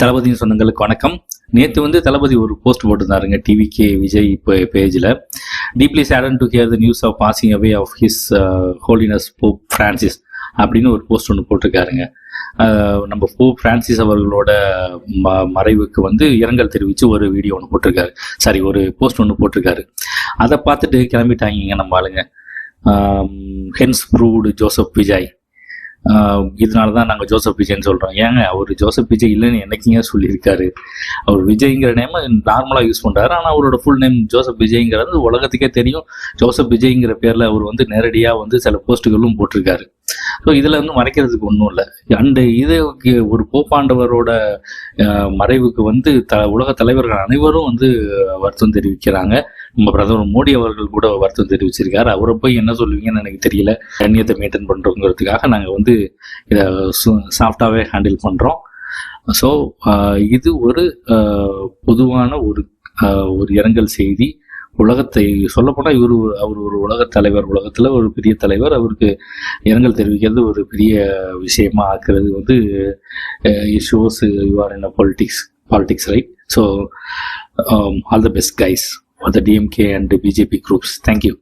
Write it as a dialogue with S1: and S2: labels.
S1: தளபதியின் சொந்தங்களுக்கு வணக்கம். நேற்று வந்து தளபதி ஒரு போஸ்ட் போட்டிருந்தாருங்க டிவிகே விஜய் இப்போ பேஜில் deeply saddened to hear the news of passing away of his holiness Pope Francis அப்படின்னு ஒரு போஸ்ட் ஒன்று போட்டிருக்காருங்க. நம்ம போப் ஃப்ரான்சிஸ் அவர்களோட ம மறைவுக்கு வந்து இரங்கல் தெரிவித்து ஒரு வீடியோ ஒன்று போட்டிருக்காரு. சாரி ஒரு போஸ்ட் ஒன்று போட்டிருக்காரு. அதை பார்த்துட்டு கிளம்பிட்டாங்க நம்ம ஆளுங்க. ஹென்ஸ் ப்ரூவ்டு ஜோசப் விஜய் இதனால தான் நாங்கள் ஜோசப் விஜய்ன்னு சொல்கிறோம் ஏங்க அவர் ஜோசப் விஜய் இல்லைன்னு என்னைக்குங்க சொல்லியிருக்காரு? அவர் விஜய்ங்கிற நேமை நார்மலாக யூஸ் பண்ணுறாரு ஆனால் அவரோட ஃபுல் நேம் ஜோசப் விஜய்ங்கிறது உலகத்துக்கே தெரியும். ஜோசப் விஜய்ங்கிற பேரில் அவர் வந்து நேரடியாக வந்து சில போஸ்ட்டுகளும் போட்டிருக்காரு. ஸோ இதில் வந்து மறைக்கிறதுக்கு ஒன்றும் இல்லை. அண்டு இது ஒரு போப்பாண்டவரோட மறைவுக்கு வந்து த உலக தலைவர்கள் அனைவரும் வந்து வருத்தம் தெரிவிக்கிறாங்க. நம்ம பிரதமர் மோடி அவர்கள் கூட வருத்தம் தெரிவிச்சிருக்காரு. அவரை போய் என்ன சொல்லுவீங்கன்னு எனக்கு தெரியல. கண்ணியத்தை மெயின்டைன் பண்ணுறோங்கிறதுக்காக நாங்கள் வந்து இதை சாஃப்டாகவே ஹேண்டில் பண்ணுறோம் ஸோ இது ஒரு பொதுவான ஒரு ஒரு இரங்கல் செய்தி. உலகத்தை சொல்லப்போனால் இவர் ஒரு- அவர் ஒரு உலகத் தலைவர் உலகத்தில் ஒரு பெரிய தலைவர். அவருக்கு இரங்கல் தெரிவிக்கிறது ஒரு பெரிய விஷயமா ஆக்குறது வந்து shows you're in politics politics right so all the best guys for the DMK and BJP groups thank you